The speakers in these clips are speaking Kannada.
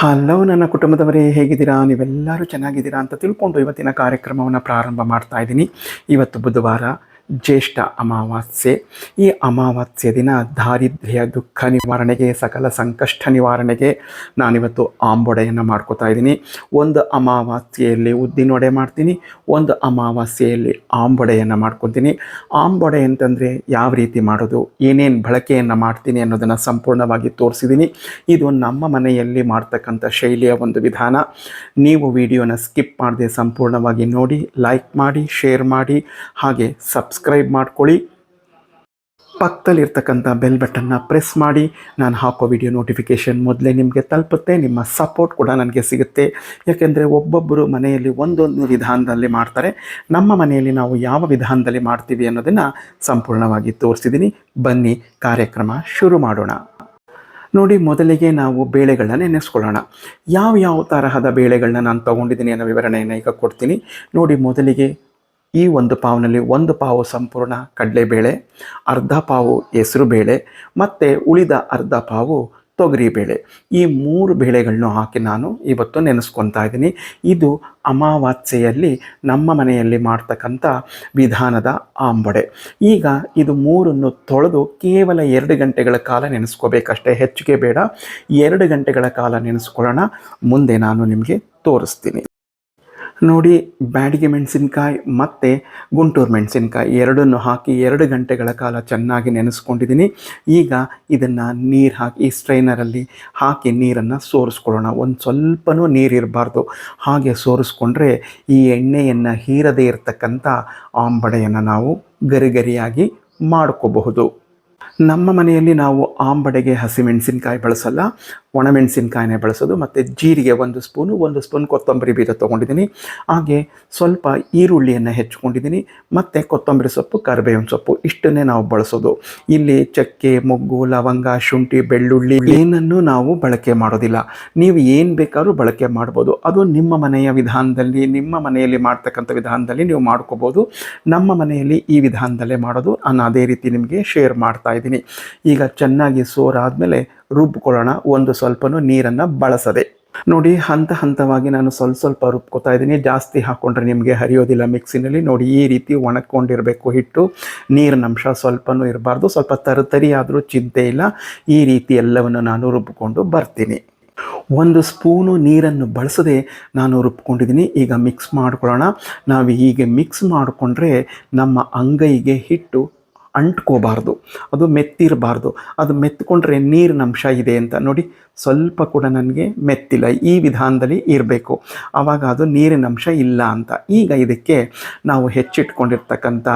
ಹಲೋ ನನ್ನ ಕುಟುಂಬದವರೇ, ಹೇಗಿದ್ದೀರಾ? ನೀವೆಲ್ಲರೂ ಚೆನ್ನಾಗಿದ್ದೀರಾ ಅಂತ ತಿಳ್ಕೊಂಡು ಇವತ್ತಿನ ಕಾರ್ಯಕ್ರಮವನ್ನು ಪ್ರಾರಂಭ ಮಾಡ್ತಾ ಇದ್ದೀನಿ. ಇವತ್ತು ಬುಧವಾರ ಜ್ಯೇಷ್ಠ ಅಮಾವಾಸ್ಯೆ. ಈ ಅಮಾವಾಸ್ಯೆ ದಿನ ದಾರಿದ್ರ್ಯ, ದುಃಖ ನಿವಾರಣೆಗೆ, ಸಕಲ ಸಂಕಷ್ಟ ನಿವಾರಣೆಗೆ ನಾನಿವತ್ತು ಆಂಬೊಡೆಯನ್ನು ಮಾಡ್ಕೋತಾ ಇದ್ದೀನಿ. ಒಂದು ಅಮಾವಾಸ್ಯೆಯಲ್ಲಿ ಉದ್ದಿನೊಡೆ ಮಾಡ್ತೀನಿ, ಒಂದು ಅಮಾವಾಸ್ಯೆಯಲ್ಲಿ ಆಂಬೊಡೆಯನ್ನು ಮಾಡ್ಕೊತೀನಿ. ಆಂಬೊಡೆ ಅಂತಂದರೆ ಯಾವ ರೀತಿ ಮಾಡೋದು, ಏನೇನು ಬಳಕೆಯನ್ನು ಮಾಡ್ತೀನಿ ಅನ್ನೋದನ್ನು ಸಂಪೂರ್ಣವಾಗಿ ತೋರಿಸಿದ್ದೀನಿ. ಇದು ನಮ್ಮ ಮನೆಯಲ್ಲಿ ಮಾಡ್ತಕ್ಕಂಥ ಶೈಲಿಯ ಒಂದು ವಿಧಾನ. ನೀವು ವಿಡಿಯೋನ ಸ್ಕಿಪ್ ಮಾಡದೆ ಸಂಪೂರ್ಣವಾಗಿ ನೋಡಿ, ಲೈಕ್ ಮಾಡಿ, ಶೇರ್ ಮಾಡಿ, ಹಾಗೆ ಸಬ್ಸ್ಕ್ರೈಬ್ ಮಾಡ್ಕೊಳ್ಳಿ. ಪಕ್ಕದಲ್ಲಿರ್ತಕ್ಕಂಥ ಬೆಲ್ ಬಟನ್ನ ಪ್ರೆಸ್ ಮಾಡಿ. ನಾನು ಹಾಕೋ ವಿಡಿಯೋ ನೋಟಿಫಿಕೇಷನ್ ಮೊದಲೇ ನಿಮಗೆ ತಲುಪುತ್ತೆ. ನಿಮ್ಮ ಸಪೋರ್ಟ್ ಕೂಡ ನನಗೆ ಸಿಗುತ್ತೆ. ಯಾಕೆಂದರೆ ಒಬ್ಬೊಬ್ಬರು ಮನೆಯಲ್ಲಿ ಒಂದೊಂದು ವಿಧಾನದಲ್ಲಿ ಮಾಡ್ತಾರೆ. ನಮ್ಮ ಮನೆಯಲ್ಲಿ ನಾವು ಯಾವ ವಿಧಾನದಲ್ಲಿ ಮಾಡ್ತೀವಿ ಅನ್ನೋದನ್ನು ಸಂಪೂರ್ಣವಾಗಿ ತೋರಿಸಿದ್ದೀನಿ ಬನ್ನಿ, ಕಾರ್ಯಕ್ರಮ ಶುರು ಮಾಡೋಣ. ನೋಡಿ, ಮೊದಲಿಗೆ ನಾವು ಬೇಳೆಗಳನ್ನ ನೆನೆಸ್ಕೊಳ್ಳೋಣ. ಯಾವ ಯಾವ ತರಹದ ಬೇಳೆಗಳನ್ನ ನಾನು ತೊಗೊಂಡಿದ್ದೀನಿ ಅನ್ನೋ ವಿವರಣೆಯನ್ನು ಈಗ ಕೊಡ್ತೀನಿ. ನೋಡಿ, ಮೊದಲಿಗೆ ಈ ಒಂದು ಪಾವ್ನಲ್ಲಿ ಒಂದು ಪಾವು ಸಂಪೂರ್ಣ ಕಡಲೆಬೇಳೆ ಅರ್ಧ ಪಾವು ಹೆಸರು ಬೇಳೆ, ಮತ್ತು ಉಳಿದ ಅರ್ಧ ಪಾವು ತೊಗರಿ ಬೇಳೆ. ಈ ಮೂರು ಬೇಳೆಗಳನ್ನು ಹಾಕಿ ನಾನು ಇವತ್ತು ನೆನೆಸ್ಕೊತಾ ಇದ್ದೀನಿ. ಇದು ಅಮಾವಾಸ್ಯೆಯಲ್ಲಿ ನಮ್ಮ ಮನೆಯಲ್ಲಿ ಮಾಡ್ತಕ್ಕಂಥ ವಿಧಾನದ ಆಂಬೊಡೆ. ಈಗ ಇದು ಮೂರನ್ನು ತೊಳೆದು ಕೇವಲ ಎರಡು ಗಂಟೆಗಳ ಕಾಲ ನೆನೆಸ್ಕೋಬೇಕಷ್ಟೇ, ಹೆಚ್ಚಿಗೆ ಬೇಡ. ಎರಡು ಗಂಟೆಗಳ ಕಾಲ ನೆನೆಸ್ಕೊಳ್ಳೋಣ. ಮುಂದೆ ನಾನು ನಿಮಗೆ ತೋರಿಸ್ತೀನಿ. ನೋಡಿ, ಬ್ಯಾಡಿಗೆ ಮೆಣಸಿನ್ಕಾಯಿ ಮತ್ತು ಗುಂಟೂರು ಮೆಣಸಿನ್ಕಾಯಿ ಎರಡನ್ನು ಹಾಕಿ ಎರಡು ಗಂಟೆಗಳ ಕಾಲ ಚೆನ್ನಾಗಿ ನೆನೆಸ್ಕೊಂಡಿದ್ದೀನಿ. ಈಗ ಇದನ್ನು ನೀರು ಹಾಕಿ, ಈ ಸ್ಟ್ರೈನರಲ್ಲಿ ಹಾಕಿ ನೀರನ್ನು ಸೋರಿಸ್ಕೊಳ್ಳೋಣ. ಒಂದು ಸ್ವಲ್ಪನೂ ನೀರಿರಬಾರ್ದು ಹಾಗೆ ಸೋರಿಸ್ಕೊಂಡ್ರೆ ಈ ಎಣ್ಣೆಯನ್ನು ಹೀರದೇ ಇರತಕ್ಕಂಥ ಆಂಬಡೆಯನ್ನು ನಾವು ಗರಿಗರಿಯಾಗಿ ಮಾಡ್ಕೋಬಹುದು. ನಮ್ಮ ಮನೆಯಲ್ಲಿ ನಾವು ಆಂಬಡೆಗೆ ಹಸಿಮೆಣಸಿನ್ಕಾಯಿ ಬಳಸಲ್ಲ. ಒಣಮೆಣಸಿನ್ಕಾಯಿನೇ ಬಳಸೋದು, ಮತ್ತು ಜೀರಿಗೆ ಒಂದು ಸ್ಪೂನು, ಒಂದು ಸ್ಪೂನ್ ಕೊತ್ತಂಬರಿ ಬೀಜ ತೊಗೊಂಡಿದ್ದೀನಿ. ಹಾಗೆ ಸ್ವಲ್ಪ ಈರುಳ್ಳಿಯನ್ನು ಹೆಚ್ಕೊಂಡಿದ್ದೀನಿ ಮತ್ತು ಕೊತ್ತಂಬರಿ ಸೊಪ್ಪು, ಕರಿಬೇವಿನ ಸೊಪ್ಪು, ಇಷ್ಟನ್ನೇ ನಾವು ಬಳಸೋದು. ಇಲ್ಲಿ ಚಕ್ಕೆ, ಮೊಗ್ಗು, ಲವಂಗ, ಶುಂಠಿ, ಬೆಳ್ಳುಳ್ಳಿ ಏನನ್ನು ನಾವು ಬಳಕೆ ಮಾಡೋದಿಲ್ಲ. ನೀವು ಏನು ಬೇಕಾದ್ರೂ ಬಳಕೆ ಮಾಡ್ಬೋದು. ಅದು ನಿಮ್ಮ ಮನೆಯ ವಿಧಾನದಲ್ಲಿ, ನಿಮ್ಮ ಮನೆಯಲ್ಲಿ ಮಾಡ್ತಕ್ಕಂಥ ವಿಧಾನದಲ್ಲಿ ನೀವು ಮಾಡ್ಕೋಬೋದು. ನಮ್ಮ ಮನೆಯಲ್ಲಿ ಈ ವಿಧಾನದಲ್ಲೇ ಮಾಡೋದು. ನಾನು ಅದೇ ರೀತಿ ನಿಮಗೆ ಶೇರ್ ಮಾಡ್ತಾ ಇದ್ದೀನಿ. ಈಗ ಚೆನ್ನಾಗಿ ಸೋರಾದಮೇಲೆ ರುಬ್ಕೊಳ್ಳೋಣ ಒಂದು ಸ್ವಲ್ಪನೂ ನೀರನ್ನು ಬಳಸದೆ. ನೋಡಿ, ಹಂತ ಹಂತವಾಗಿ ನಾನು ಸ್ವಲ್ಪ ಸ್ವಲ್ಪ ರುಬ್ಕೋತಾ ಇದ್ದೀನಿ. ಜಾಸ್ತಿ ಹಾಕ್ಕೊಂಡ್ರೆ ನಿಮಗೆ ಹರಿಯೋದಿಲ್ಲ ಮಿಕ್ಸಿನಲ್ಲಿ. ನೋಡಿ, ಈ ರೀತಿ ಒಣಕೊಂಡಿರಬೇಕು ಹಿಟ್ಟು. ನೀರಿನ ಅಂಶ ಸ್ವಲ್ಪನೂ ಇರಬಾರ್ದು. ಸ್ವಲ್ಪ ತರತರಿ ಆದರೂ ಚಿಂತೆ ಇಲ್ಲ. ಈ ರೀತಿ ಎಲ್ಲವನ್ನು ನಾನು ರುಬ್ಕೊಂಡು ಬರ್ತೀನಿ. ಒಂದು ಸ್ಪೂನು ನೀರನ್ನು ಬಳಸದೆ ನಾನು ರುಬ್ಕೊಂಡಿದ್ದೀನಿ ಈಗ ಮಿಕ್ಸ್ ಮಾಡ್ಕೊಳ್ಳೋಣ. ನಾವು ಹೀಗೆ ಮಿಕ್ಸ್ ಮಾಡಿಕೊಂಡ್ರೆ ನಮ್ಮ ಅಂಗೈಗೆ ಹಿಟ್ಟು ಅಂಟ್ಕೋಬಾರ್ದು, ಅದು ಮೆತ್ತಿರಬಾರ್ದು, ಅದು ಮೆತ್ಕೊಂಡ್ರೆ ನೀರಿನ ಅಂಶ ಇದೆ ಅಂತ ನೋಡಿ ಸ್ವಲ್ಪ ಕೂಡ ನನಗೆ ಮೆತ್ತಿಲ್ಲ, ಈ ವಿಧಾನದಲ್ಲಿ ಇರಬೇಕು. ಆವಾಗ ಅದು ನೀರಿನ ಅಂಶ ಇಲ್ಲ ಅಂತ. ಈಗ ಇದಕ್ಕೆ ನಾವು ಹೆಚ್ಚಿಟ್ಕೊಂಡಿರ್ತಕ್ಕಂಥ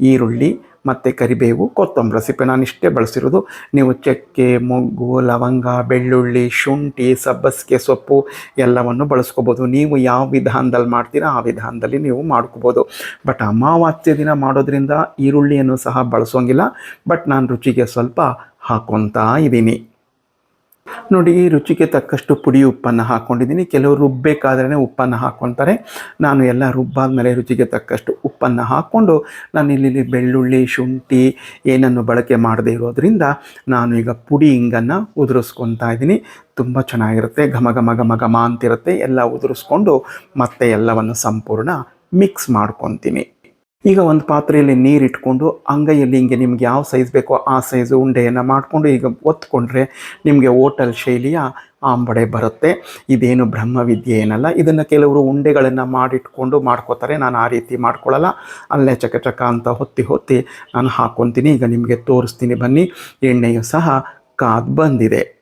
ಈರುಳ್ಳಿ ಮತ್ತು ಕರಿಬೇವು, ಕೊತ್ತಂಬರಿ ಸಿಪ್ಪೆ ನಾನು ಇಷ್ಟೇ ಬಳಸಿರೋದು. ನೀವು ಚಕ್ಕೆ, ಮೊಗ್ಗು, ಲವಂಗ, ಬೆಳ್ಳುಳ್ಳಿ, ಶುಂಠಿ, ಸಬ್ಬಸಿಗೆ, ಸೊಪ್ಪು ಎಲ್ಲವನ್ನು ಬಳಸ್ಕೋಬೋದು. ನೀವು ಯಾವ ವಿಧಾನದಲ್ಲಿ ಮಾಡ್ತೀರಾ ಆ ವಿಧಾನದಲ್ಲಿ ನೀವು ಮಾಡ್ಕೋಬೋದು. ಬಟ್ ಅಮಾವಾಸ್ಯೆ ದಿನ ಮಾಡೋದ್ರಿಂದ ಈರುಳ್ಳಿಯನ್ನು ಸಹ ಬಳಸೋಂಗಿಲ್ಲ. ಬಟ್ ನಾನು ರುಚಿಗೆ ಸ್ವಲ್ಪ ಹಾಕ್ಕೊತಾ ಇದ್ದೀನಿ. ನೋಡಿ ರುಚಿಗೆ ತಕ್ಕಷ್ಟು ಪುಡಿ ಉಪ್ಪನ್ನು ಹಾಕ್ಕೊಂಡಿದ್ದೀನಿ ಕೆಲವರು ರುಬ್ಬೇಕಾದ್ರೇ ಉಪ್ಪನ್ನು ಹಾಕ್ಕೊತಾರೆ ನಾನು ಎಲ್ಲ ರುಬ್ಬಾದಮೇಲೆ ರುಚಿಗೆ ತಕ್ಕಷ್ಟು ಉಪ್ಪನ್ನು ಹಾಕ್ಕೊಂಡು ನಾನು ಇಲ್ಲಿ ಬೆಳ್ಳುಳ್ಳಿ, ಶುಂಠಿ ಏನನ್ನು ಬಳಕೆ ಮಾಡದೇ ಇರೋದ್ರಿಂದ ನಾನು ಈಗ ಪುಡಿ ಹಿಂಗನ್ನು ಉದುರಿಸ್ಕೊತಾ ಇದ್ದೀನಿ. ತುಂಬ ಚೆನ್ನಾಗಿರುತ್ತೆ. ಘಮ ಘಮ ಘಮ ಘಮ ಅಂತಿರುತ್ತೆ. ಎಲ್ಲ ಉದುರಿಸ್ಕೊಂಡು ಮತ್ತೆ ಎಲ್ಲವನ್ನು ಸಂಪೂರ್ಣ ಮಿಕ್ಸ್ ಮಾಡ್ಕೊತೀನಿ ಈಗ ಒಂದು ಪಾತ್ರೆಯಲ್ಲಿ ನೀರು ಇಟ್ಕೊಂಡು ಅಂಗೈಯಲ್ಲಿ ಹಿಂಗೆ ನಿಮ್ಗೆ ಯಾವ ಸೈಜ್ ಬೇಕೋ ಆ ಸೈಜು ಉಂಡೆಯನ್ನು ಮಾಡಿಕೊಂಡು ಈಗ ಒತ್ಕೊಂಡ್ರೆ ನಿಮಗೆ ಓಟಲ್ ಶೈಲಿಯ ಆಂಬಡೆ ಬರುತ್ತೆ. ಇದೇನು ಬ್ರಹ್ಮವಿದ್ಯೆ ಏನಲ್ಲ. ಇದನ್ನು ಕೆಲವರು ಉಂಡೆಗಳನ್ನು ಮಾಡಿಟ್ಕೊಂಡು ಮಾಡ್ಕೋತಾರೆ. ನಾನು ಆ ರೀತಿ ಮಾಡ್ಕೊಳ್ಳಲ್ಲ. ಅಲ್ಲೇ ಚಕ ಚಕ ಅಂತ ಹೊತ್ತಿ ಹೊತ್ತಿ ನಾನು ಹಾಕ್ಕೊತೀನಿ ಈಗ ನಿಮಗೆ ತೋರಿಸ್ತೀನಿ ಬನ್ನಿ. ಎಣ್ಣೆಯು ಸಹ ಕಾದು ಬಂದಿದೆ.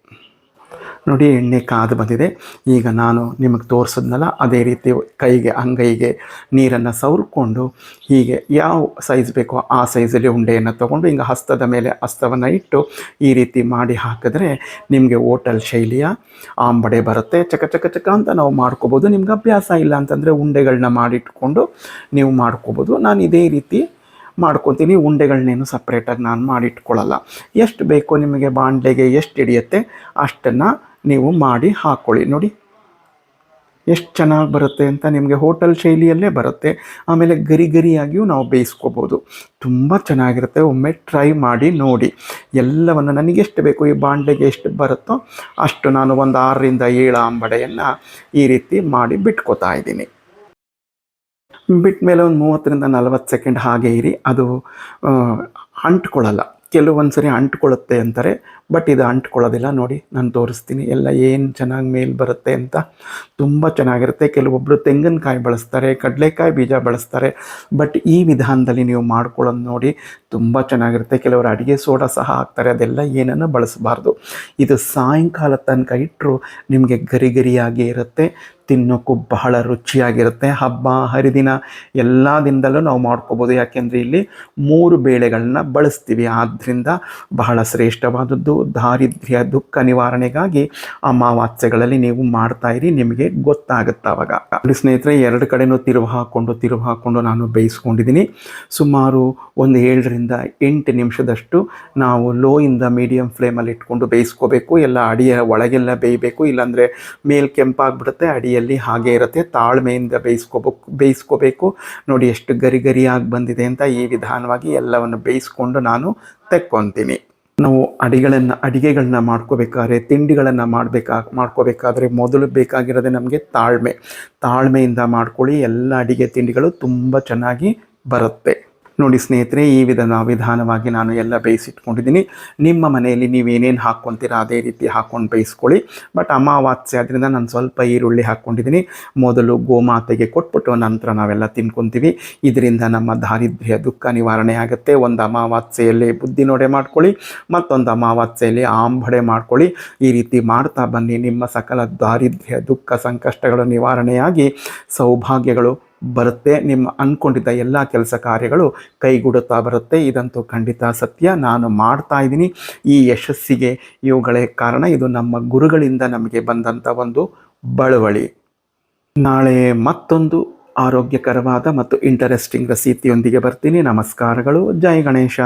ನೋಡಿ ಎಣ್ಣೆ ಕಾದು ಬಂದಿದೆ. ಈಗ ನಾನು ನಿಮಗೆ ತೋರಿಸಿದ್ನಲ್ಲ, ಅದೇ ರೀತಿ ಕೈಗೆ, ಅಂಗೈಗೆ ನೀರನ್ನು ಸವರ್ಕೊಂಡು ಹೀಗೆ ಯಾವ ಸೈಜ್ ಬೇಕೋ ಆ ಸೈಜಲ್ಲಿ ಉಂಡೆಯನ್ನು ತೊಗೊಂಡು ಹಿಂಗೆ ಹಸ್ತದ ಮೇಲೆ ಹಸ್ತವನ್ನು ಇಟ್ಟು ಈ ರೀತಿ ಮಾಡಿ ಹಾಕಿದ್ರೆ ನಿಮಗೆ ಓಟಲ್ ಶೈಲಿಯ ಆಂಬಡೆ ಬರುತ್ತೆ. ಚಕ ಚಕ ಚಕ ಅಂತ ನಾವು ಮಾಡ್ಕೋಬೋದು. ನಿಮ್ಗೆ ಅಭ್ಯಾಸ ಇಲ್ಲ ಅಂತಂದರೆ ಉಂಡೆಗಳನ್ನ ಮಾಡಿಟ್ಕೊಂಡು ನೀವು ಮಾಡ್ಕೋಬೋದು. ನಾನು ಇದೇ ರೀತಿ ಮಾಡ್ಕೊತೀನಿ. ಉಂಡೆಗಳನ್ನೇನು ಸಪ್ರೇಟಾಗಿ ನಾನು ಮಾಡಿಟ್ಕೊಳ್ಳಲ್ಲ. ಎಷ್ಟು ಬೇಕೋ ನಿಮಗೆ ಬಾಂಡ್ಲೆಗೆ ಎಷ್ಟು ಹಿಡಿಯುತ್ತೆ ಅಷ್ಟನ್ನು ನೀವು ಮಾಡಿ ಹಾಕ್ಕೊಳ್ಳಿ ನೋಡಿ, ಎಷ್ಟು ಚೆನ್ನಾಗಿ ಬರುತ್ತೆ ಅಂತ ನಿಮಗೆ ಹೋಟೆಲ್ ಶೈಲಿಯಲ್ಲೇ ಬರುತ್ತೆ. ಆಮೇಲೆ ಗರಿ ಗರಿಯಾಗಿಯೂ ನಾವು ಬೇಯಿಸ್ಕೋಬೋದು. ತುಂಬ ಚೆನ್ನಾಗಿರುತ್ತೆ. ಒಮ್ಮೆ ಟ್ರೈ ಮಾಡಿ ನೋಡಿ. ಎಲ್ಲವನ್ನು ನನಗೆ ಎಷ್ಟು ಬೇಕು, ಈ ಬಾಂಡೆಗೆ ಎಷ್ಟು ಬರುತ್ತೋ ಅಷ್ಟು ನಾನು ಒಂದು ಆರರಿಂದ ಏಳು ಅಂಬಡೆಯನ್ನು ಈ ರೀತಿ ಮಾಡಿ ಬಿಟ್ಕೋತಾ ಇದ್ದೀನಿ. ಬಿಟ್ಟ ಮೇಲೆ ಒಂದು ಮೂವತ್ತರಿಂದ ನಲವತ್ತು ಸೆಕೆಂಡ್ ಹಾಗೆ ಇರಿ. ಅದು ಅಂಟ್ಕೊಳ್ಳಲ್ಲ. ಕೆಲವೊಂದು ಸರಿ ಅಂಟ್ಕೊಳ್ಳುತ್ತೆ ಅಂತಾರೆ. ಬಟ್ ಇದು ಅಂಟ್ಕೊಳ್ಳೋದಿಲ್ಲ. ನೋಡಿ, ನಾನು ತೋರಿಸ್ತೀನಿ. ಎಲ್ಲ ಏನು ಚೆನ್ನಾಗಿ ಮೇಲ್ ಬರುತ್ತೆ ಅಂತ ತುಂಬ ಚೆನ್ನಾಗಿರುತ್ತೆ. ಕೆಲವೊಬ್ಬರು ತೆಂಗಿನಕಾಯಿ ಬಳಸ್ತಾರೆ, ಕಡಲೆಕಾಯಿ ಬೀಜ ಬಳಸ್ತಾರೆ. ಬಟ್ ಈ ವಿಧಾನದಲ್ಲಿ ನೀವು ಮಾಡ್ಕೊಳ್ಳೋದು ನೋಡಿ ತುಂಬ ಚೆನ್ನಾಗಿರುತ್ತೆ. ಕೆಲವರು ಅಡುಗೆ ಸೋಡಾ ಸಹ ಹಾಕ್ತಾರೆ. ಅದೆಲ್ಲ ಏನನ್ನು ಬಳಸಬಾರ್ದು. ಇದು ಸಾಯಂಕಾಲ ತನಕ ಇಟ್ಟರು ನಿಮಗೆ ಗರಿ ಗರಿಯಾಗಿ ಇರುತ್ತೆ, ತಿನ್ನೋಕ್ಕೂ ಬಹಳ ರುಚಿಯಾಗಿರುತ್ತೆ. ಹಬ್ಬ, ಹರಿದಿನ ಎಲ್ಲ ದಿನದಲ್ಲೂ ನಾವು ಮಾಡ್ಕೋಬೋದು. ಯಾಕೆಂದರೆ ಇಲ್ಲಿ ಮೂರು ಬೇಳೆಗಳನ್ನ ಬಳಸ್ತೀವಿ. ಆದ್ದರಿಂದ ಬಹಳ ಶ್ರೇಷ್ಠವಾದದ್ದು ದಾರಿದ್ರ್ಯ, ದುಃಖ ನಿವಾರಣೆಗಾಗಿ ಅಮಾವಾಸ್ಯೆಗಳಲ್ಲಿ ನೀವು ಮಾಡ್ತಾ ಇರಿ, ನಿಮಗೆ ಗೊತ್ತಾಗುತ್ತೆ ಅವಾಗ. ನೋಡಿ ಸ್ನೇಹಿತರೆ, ಎರಡು ಕಡೆನೂ ತಿರುವು ಹಾಕ್ಕೊಂಡು ತಿರುವು ಹಾಕ್ಕೊಂಡು ನಾನು ಬೇಯಿಸ್ಕೊಂಡಿದ್ದೀನಿ. ಸುಮಾರು ಒಂದು ಏಳರಿಂದ ಎಂಟು ನಿಮಿಷದಷ್ಟು ನಾವು ಲೋ ಇಂದ ಮೀಡಿಯಮ್ ಫ್ಲೇಮಲ್ಲಿ ಇಟ್ಕೊಂಡು ಬೇಯಿಸ್ಕೋಬೇಕು. ಎಲ್ಲ ಅಡಿಯ ಒಳಗೆಲ್ಲ ಬೇಯಬೇಕು. ಇಲ್ಲಾಂದರೆ ಮೇಲ್ ಕೆಂಪಾಗ್ಬಿಡುತ್ತೆ, ಅಡಿಯಲ್ಲಿ ಹಾಗೆ ಇರುತ್ತೆ. ತಾಳ್ಮೆಯಿಂದ ಬೇಯಿಸ್ಕೋಬೇಕು ಬೇಯಿಸ್ಕೋಬೇಕು. ನೋಡಿ ಎಷ್ಟು ಗರಿ ಗರಿಯಾಗಿ ಬಂದಿದೆ ಅಂತ ಈ ವಿಧಾನವಾಗಿ ಎಲ್ಲವನ್ನು ಬೇಯಿಸ್ಕೊಂಡು ನಾನು ತೆಕ್ಕೊತೀನಿ. ನಾವು ಅಡಿಗಳನ್ನು, ಅಡಿಗೆಗಳನ್ನ ಮಾಡ್ಕೋಬೇಕಾದ್ರೆ, ತಿಂಡಿಗಳನ್ನು ಮಾಡಬೇಕಾ, ಮಾಡ್ಕೋಬೇಕಾದ್ರೆ ಮೊದಲು ಬೇಕಾಗಿರೋದೇ ನಮಗೆ ತಾಳ್ಮೆ. ತಾಳ್ಮೆಯಿಂದ ಮಾಡ್ಕೊಳ್ಳಿ, ಎಲ್ಲ ಅಡಿಗೆ ತಿಂಡಿಗಳು ತುಂಬ ಚೆನ್ನಾಗಿ ಬರುತ್ತೆ. ನೋಡಿ ಸ್ನೇಹಿತರೆ, ಈ ವಿಧಾನ ವಿಧಾನವಾಗಿ ನಾನು ಎಲ್ಲ ಬೇಯಿಸಿಟ್ಕೊಂಡಿದ್ದೀನಿ. ನಿಮ್ಮ ಮನೆಯಲ್ಲಿ ನೀವೇನೇನು ಹಾಕ್ಕೊತೀರಾ ಅದೇ ರೀತಿ ಹಾಕ್ಕೊಂಡು ಬೇಯಿಸ್ಕೊಳ್ಳಿ. ಬಟ್ ಅಮಾವಾಸ್ಯೆ ಆದ್ದರಿಂದ ನಾನು ಸ್ವಲ್ಪ ಈರುಳ್ಳಿ ಹಾಕ್ಕೊಂಡಿದ್ದೀನಿ. ಮೊದಲು ಗೋಮಾತೆಗೆ ಕೊಟ್ಬಿಟ್ಟು ನಂತರ ನಾವೆಲ್ಲ ತಿನ್ಕೊತೀವಿ. ಇದರಿಂದ ನಮ್ಮ ದಾರಿದ್ರ್ಯ ದುಃಖ ನಿವಾರಣೆ ಆಗುತ್ತೆ. ಒಂದು ಅಮಾವಾಸ್ಯೆಯಲ್ಲಿ ಬುದ್ಧಿ ನೋಡೆ ಮಾಡ್ಕೊಳ್ಳಿ. ಮತ್ತೊಂದು ಅಮಾವಾಸ್ಯೆಯಲ್ಲಿ ಆಂಬಡೆ ಮಾಡ್ಕೊಳ್ಳಿ. ಈ ರೀತಿ ಮಾಡ್ತಾ ಬನ್ನಿ. ನಿಮ್ಮ ಸಕಲ ದಾರಿದ್ರ್ಯ, ದುಃಖ, ಸಂಕಷ್ಟಗಳು ನಿವಾರಣೆಯಾಗಿ ಸೌಭಾಗ್ಯಗಳು ಬರುತ್ತೆ. ನಿಮ್ಮ ಅಂದ್ಕೊಂಡಿದ್ದ ಎಲ್ಲ ಕೆಲಸ ಕಾರ್ಯಗಳು ಕೈಗೂಡುತ್ತಾ ಬರುತ್ತೆ. ಇದಂತೂ ಖಂಡಿತ ಸತ್ಯ. ನಾನು ಮಾಡ್ತಾ ಇದ್ದೀನಿ. ಈ ಯಶಸ್ಸಿಗೆ ಇವುಗಳೇ ಕಾರಣ. ಇದು ನಮ್ಮ ಗುರುಗಳಿಂದ ನಮಗೆ ಬಂದಂಥ ಒಂದು ಬಳುವಳಿ. ನಾಳೆ ಮತ್ತೊಂದು ಆರೋಗ್ಯಕರವಾದ ಮತ್ತು ಇಂಟರೆಸ್ಟಿಂಗ್ ರಸೀತಿಯೊಂದಿಗೆ ಬರ್ತೀನಿ. ನಮಸ್ಕಾರಗಳು. ಜೈ ಗಣೇಶ.